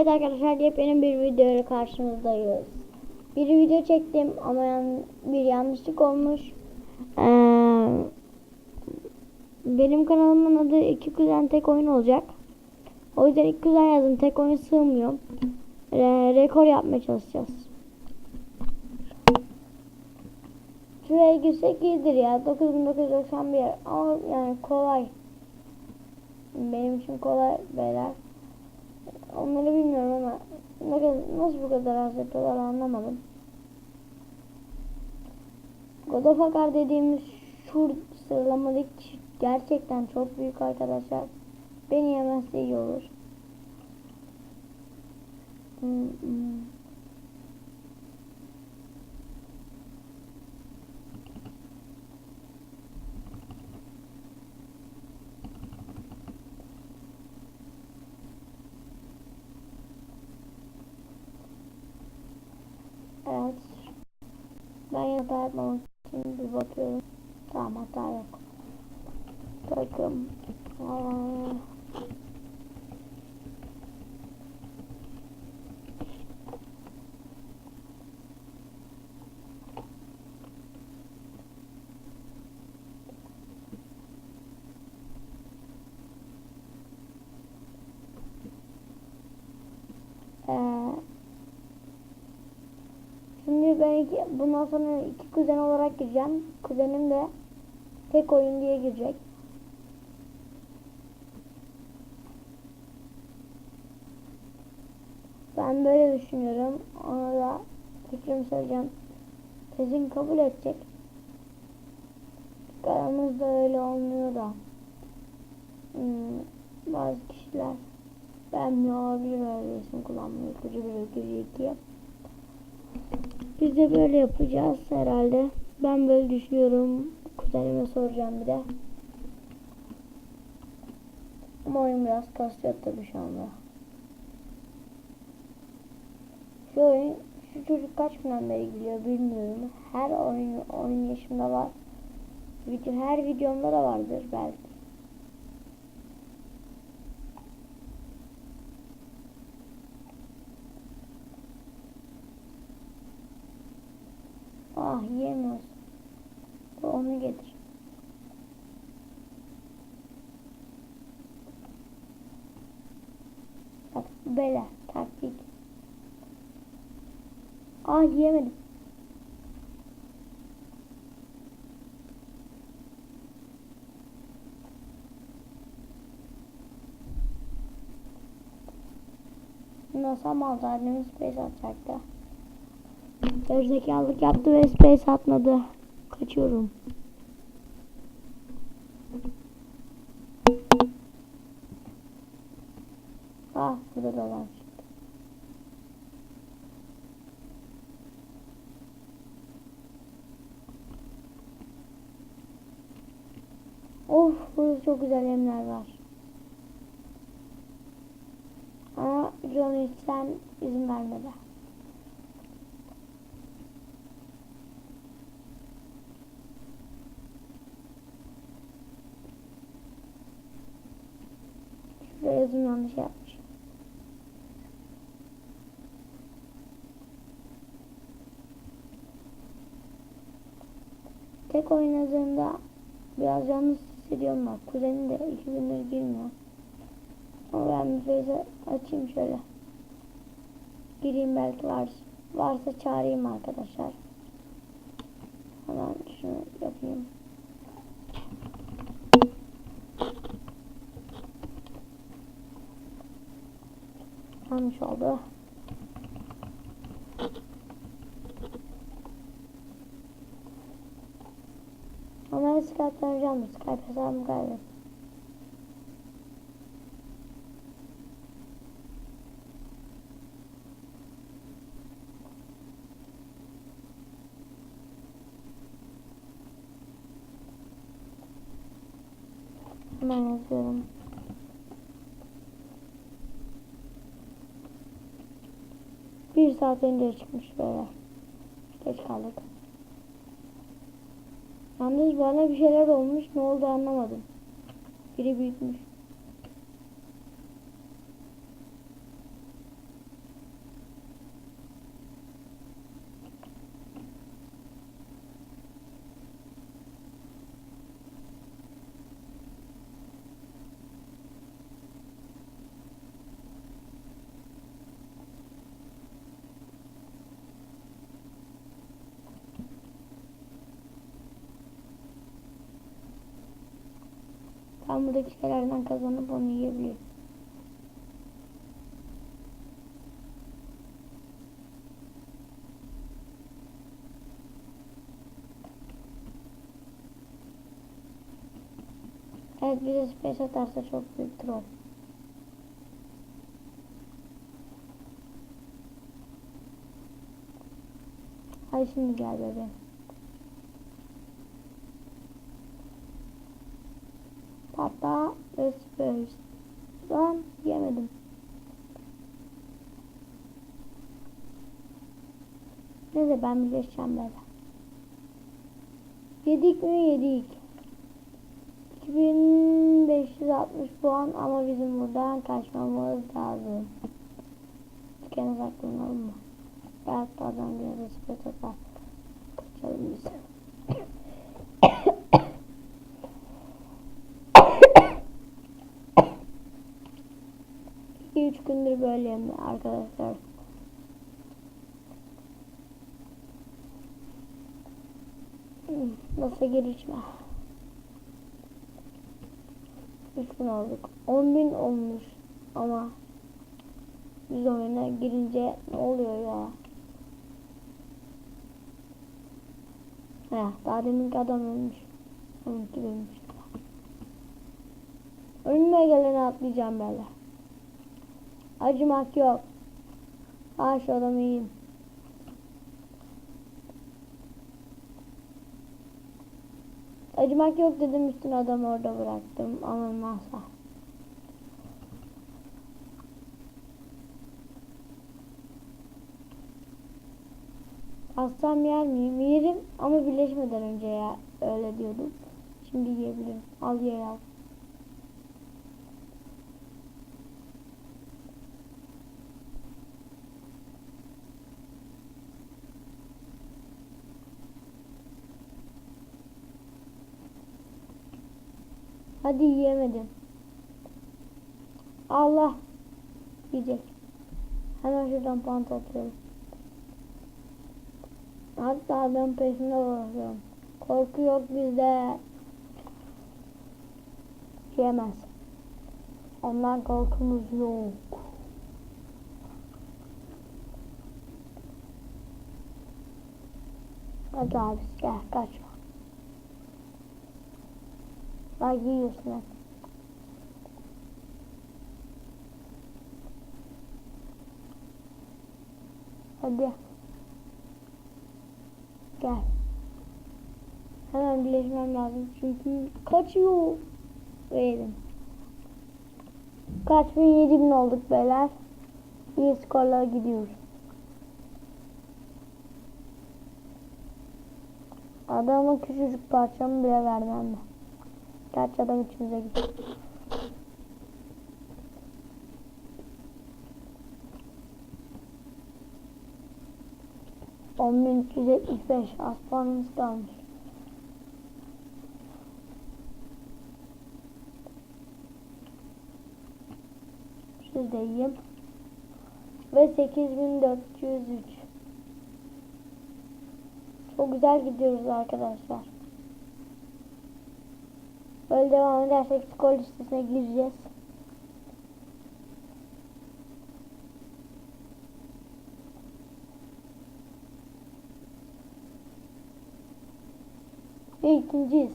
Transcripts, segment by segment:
Evet arkadaşlar yepyeni bir videoyla karşınızdayız. Bir video çektim ama yan- bir yanlışlık olmuş. Ee, benim kanalımın adı iki kuzen tek oyun olacak. O yüzden iki kuzen yazdım tek oyun sığmıyor. Re- rekor yapmaya çalışacağız. Şuraya girsek iyidir ya 9991 ama yani kolay. Benim için kolay beyler. Onları bilmiyorum ama ne kadar, nasıl bu kadar az yapıyorlar anlamadım. God of War dediğimiz şu sıralamadaki gerçekten çok büyük arkadaşlar. Beni yemezse iyi olur. Hmm, hmm. Evet. Ben hata yapmamak için bir bakıyorum. Tamam hata yok. Takım. Aa. Ee, Şimdi ben iki, bundan sonra iki kuzen olarak gireceğim. Kuzenim de tek oyun diye girecek. Ben böyle düşünüyorum. Ona da fikrimi söyleyeceğim. Kesin kabul edecek. Aramızda öyle olmuyor da. Hmm, bazı kişiler beğenmiyor olabilir öyle isim kullanmayı. Kucu bir ökücü iki. Biz de böyle yapacağız herhalde. Ben böyle düşünüyorum. Kuzenime soracağım bir de. Ama oyun biraz kasıyor tabii şu anda. Şu oyun, şu çocuk kaç günden beri geliyor bilmiyorum. Her oyun, oyun yaşımda var. Video, her videomda da vardır belki. Ah yiyemiyoruz. Onu getir. Bak böyle taktik. Ah yiyemedim. Nasıl mal annemiz space atacaktı. Gerizekalılık yaptı ve space atmadı. Kaçıyorum. Ah burada da var. Of burada çok güzel yemler var. Ama Johnny sen izin vermedi. Yazım yanlış yapmış. Tek oynadığımda biraz yalnız hissediyorum bak. Kuzenim de iki gündür girmiyor. Ama ben bir feyze açayım şöyle. Gireyim belki var, varsa çağırayım arkadaşlar. Hemen şunu yapayım. Yanlış oldu. Ama ben Skype'den arayacağım. Skype hesabımı kaybettim. Hemen yazıyorum. Bir saat önce çıkmış böyle. Geç kaldık. Yalnız bana bir şeyler olmuş. Ne oldu anlamadım. Biri büyütmüş. Ben buradaki şeylerden kazanıp onu yiyebilirim. Evet bize space atarsa çok büyük troll. Hadi şimdi gel bebeğim. Patla space. Lan yemedim. Neyse ben birleşeceğim böyle. Yedik mi yedik. 2560 puan ama bizim buradan kaçmamız lazım. Dükkanı saklanalım mı? Belki adam biraz espet atar. Kaçalım biz. İki üç gündür böyleyim arkadaşlar. Hmm, Nasıl girişme? 3000 olduk. 10.000 olmuş ama biz oyuna girince ne oluyor ya? Heh, daha deminki adam ölmüş. Onunki ölmüş. Önüme geleni atlayacağım böyle. Acımak yok. Adamı yiyeyim. Acımak yok dedim üstüne adamı orada bıraktım. Ama masa. Assam yer miyim? Yerim ama birleşmeden önce ya öyle diyordum. Şimdi yiyebilirim. Al ye al. Hadi yiyemedim. Allah. Yiyecek. Hemen şuradan puan toplayalım. Hatta ben peşinde dolaşıyorum. Korku yok bizde. Yemez. Ondan korkumuz yok. Hadi abi gel kaçma. Bak yiyorsun hadi. Gel. Hemen birleşmem lazım çünkü kaçıyor. Verin. Kaç bin yedi bin olduk beyler. İyi skorlara gidiyoruz. Adamın küçücük parçamı bile vermem ben. Gerçi adam içimize gidiyor. On bin üç yüz yetmiş beş az puanımız kalmış. Siz de yiyin. Ve 8403. Çok güzel gidiyoruz arkadaşlar. Böyle devam edersek skor listesine gireceğiz. Ve ikinciyiz.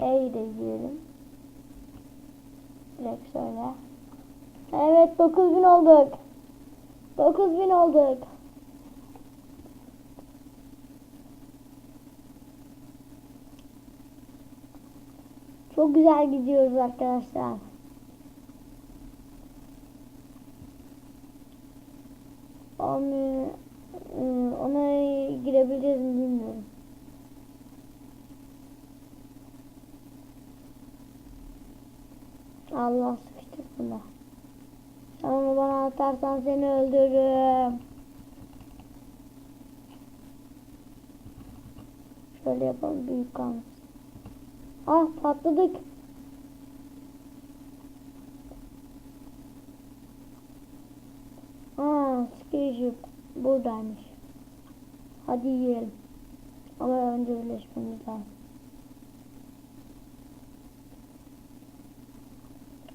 E'yi de izleyelim. Direkt şöyle. Evet 9000 olduk. 9000 olduk. Çok güzel gidiyoruz arkadaşlar. Onu, ıı, ona girebileceğiz mi bilmiyorum. yaparsan seni öldürürüm. Şöyle yapalım büyük kalmış. Ah patladık. Ah, Aa skirjip buradaymış. Hadi yiyelim. Ama önce birleşmemiz lazım.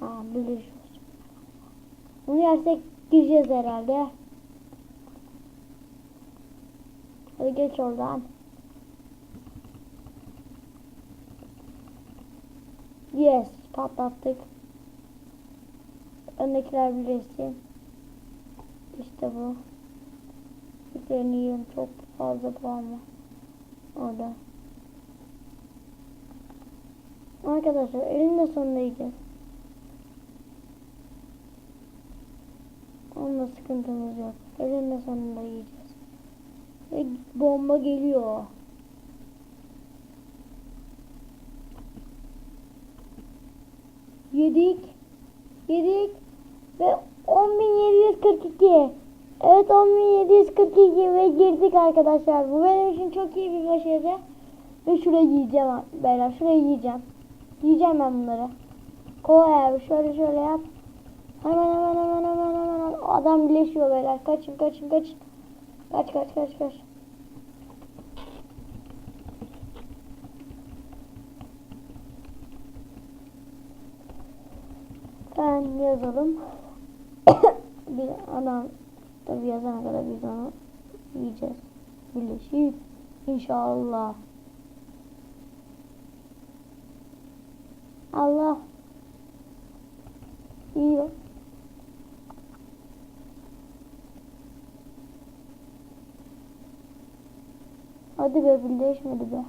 Aa birleşiyoruz. Bunu yersek gireceğiz herhalde. Hadi geç oradan. Yes, patlattık. Öndekiler birleşsin. İşte bu. Yüklerini yiyin. Çok fazla puan var. Orada. Arkadaşlar elinde sonunda. Onunla sıkıntımız yok. Elinde sonunda yiyeceğiz. Ve bomba geliyor. Yedik. Yedik. Ve 10.742. Evet 10.742 ve girdik arkadaşlar. Bu benim için çok iyi bir başarı. Ve şurayı yiyeceğim beyler. Şurayı yiyeceğim. Yiyeceğim ben bunları. Kolay abi. Şöyle şöyle yap. Hemen hemen hemen hemen hemen. Adam birleşiyor beyler. Kaçın kaçın kaçın. Kaç kaç kaç kaç. Ben yazalım. bir adam tabi yazana kadar biz onu yiyeceğiz. Birleşip inşallah. Allah yiyor. Be birleşmedi be.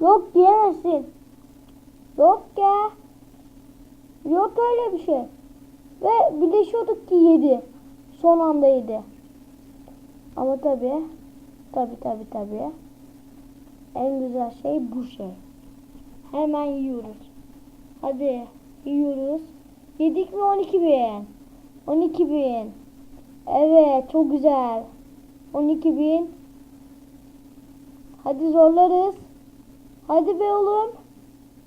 Yok diyemezsin. Yok ya. Yok öyle bir şey. Ve birleşiyorduk ki yedi. Son anda yedi. Ama tabi. Tabi tabi tabi. En güzel şey bu şey. Hemen yiyoruz. Hadi yiyoruz. Yedik mi 12 bin? 12 bin. Evet çok güzel. 12 bin. Hadi zorlarız. Hadi be oğlum.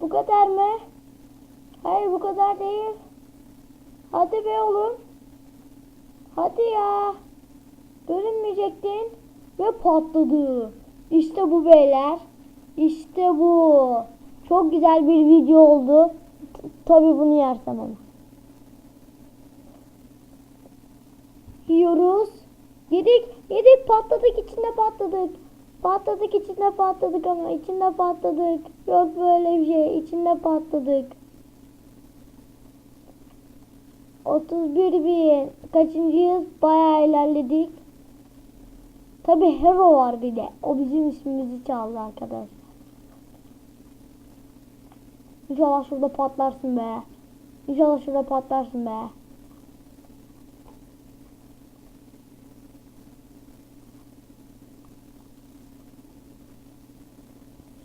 Bu kadar mı? Hayır bu kadar değil. Hadi be oğlum. Hadi ya. Görünmeyecektin. Ve patladı. İşte bu beyler. İşte bu. Çok güzel bir video oldu. Tabi bunu yersem ama. Yiyoruz. Yedik. Yedik patladık içinde patladık. Patladık içinde patladık ama içinde patladık. Yok böyle bir şey. İçinde patladık. 31 bin. Kaçıncıyız? Bayağı ilerledik. Tabi Hero var bir de. O bizim ismimizi çaldı arkadaşlar. İnşallah şurada patlarsın be. İnşallah şurada patlarsın be.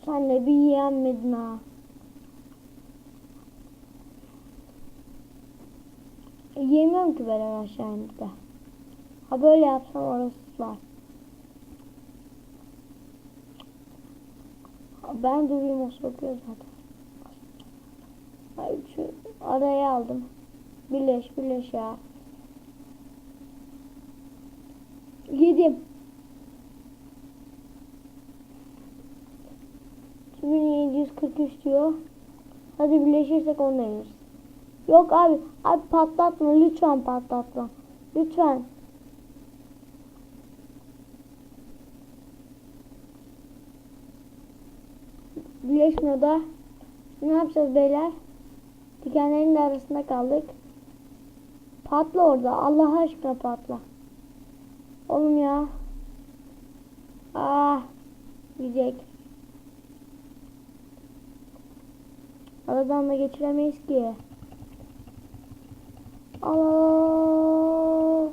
Sen de bir yenmedin ha. E, Yemiyorum ki ben aşağı inip. Ha böyle yapsam orası var. Ben durayım o sokuyor zaten. Hayır şu araya aldım. Birleş birleş ya. Yedim. 2743 diyor. Hadi birleşirsek onu da. Yok abi. Abi patlatma. Lütfen patlatma. Lütfen. Birleşmiyor da. Ne yapacağız beyler? Dikenlerin de arasında kaldık. Patla orada. Allah aşkına patla. Oğlum ya. Ah. Gidecek. Aradan da geçiremeyiz ki. Allah.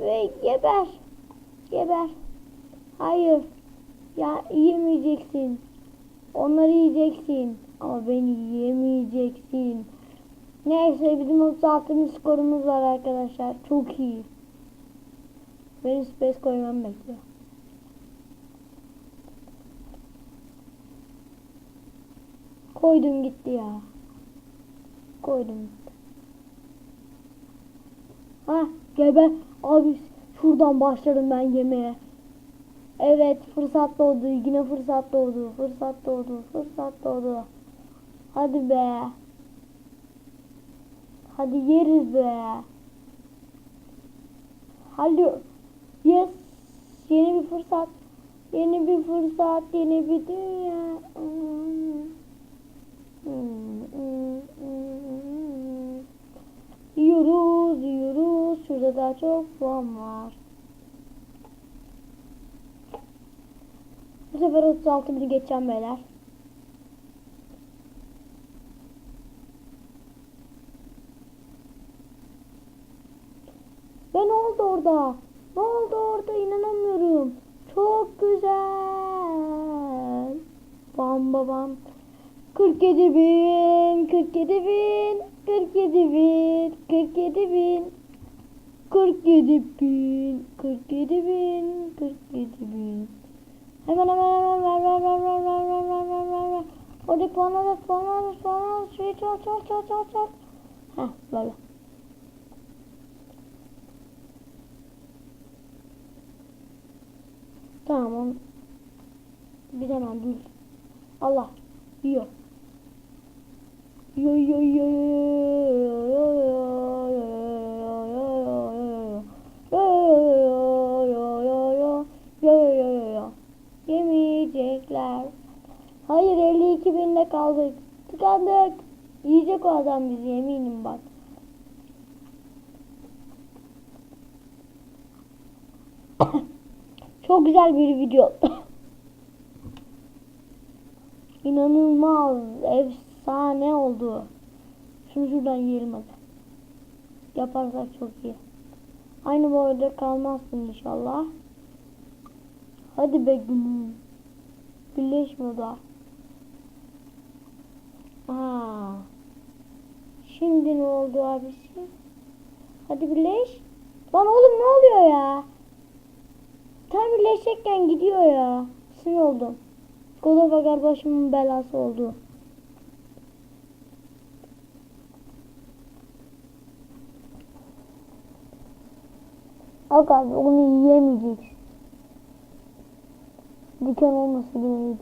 Ve geber. Geber. Hayır. Ya yemeyeceksin. Onları yiyeceksin. Ama beni yemeyeceksin. Neyse bizim 36. skorumuz var arkadaşlar. Çok iyi. Benim space koymam bekliyor. Koydum gitti ya. Koydum. Ha Gebe abi şuradan başlarım ben yemeğe. Evet fırsat doğdu. Yine fırsat doğdu. Fırsat doğdu. Fırsat doğdu. Hadi be. Hadi yeriz be. Hadi. Yes. Yeni bir fırsat. Yeni bir fırsat. Yeni bir dünya. Hmm. Yiyoruz, yiyoruz. Şurada daha çok puan var. Bu sefer 36 bini geçeceğim beyler. Ve ne oldu orada? Ne oldu orada? İnanamıyorum. Çok güzel. Bam babam. 47 bin, 47 bin, 47 bin, 47 bin. 47 bin, 47 bin, 47 bin. Hemen hemen hemen ver ver ver ver ver ver ver ver ver ver. Hadi puan al puan al puan al. Şurayı çal çal çal çal çal. Heh böyle. Tamam. Bir hemen dur. Allah. Yiyor. Yo yo yo Yemeyecekler. Hayır 52 binde kaldık. Tıkandık. Yiyecek o adam bizi eminim bak. Çok güzel bir video. İnanılmaz, efsane oldu. Şunu şuradan yiyelim hadi. Yaparsak çok iyi. Aynı boyda kalmazsın inşallah. Hadi be günüm. Birleşme da. Aa. Şimdi ne oldu abisi? Hadi birleş. Lan oğlum ne oluyor ya? Tam birleşecekken gidiyor ya. Sinir oldum. Godovagar başımın belası oldu. Abi onu yiyemeyeceksin. Diken olması yine.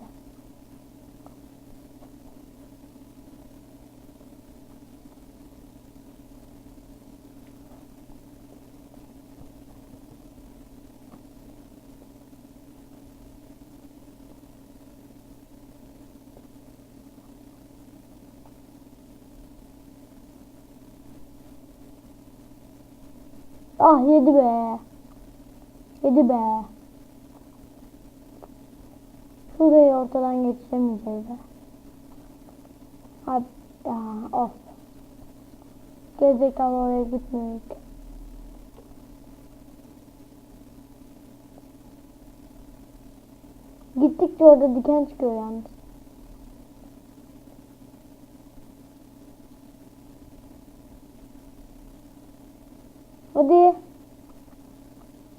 Ah yedi be. Yedi be. Şurayı ortadan geçiremeyeceğiz be. Hadi ya of. Gerizekalı oraya gitmiyoruz. Gittikçe orada diken çıkıyor yalnız. Hadi.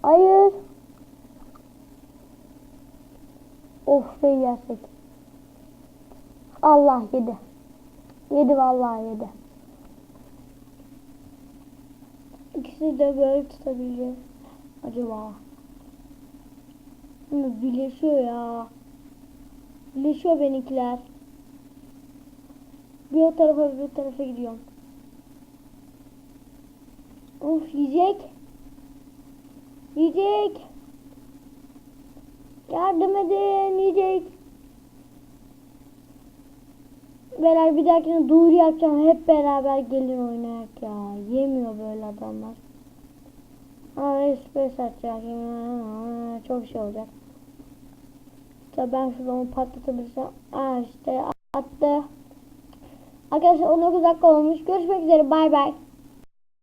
Hayır. Of be yersek. Allah yedi. Yedi vallahi yedi. İkisi de böyle tutabilir. Acaba. Ama birleşiyor ya. Birleşiyor benimkiler. Bir o tarafa bir o tarafa gidiyorum. Of yiyecek. Yiyecek. Yardım edin yiyecek. Beyler bir dahakine duyuru yapacağım. Hep beraber gelin oynayak ya. Yemiyor böyle adamlar. Aa espresso atacak. Çok şey olacak. Tabii ben şurada onu patlatabilirsem. Aa işte attı. Arkadaşlar 19 dakika olmuş. Görüşmek üzere. Bay bay.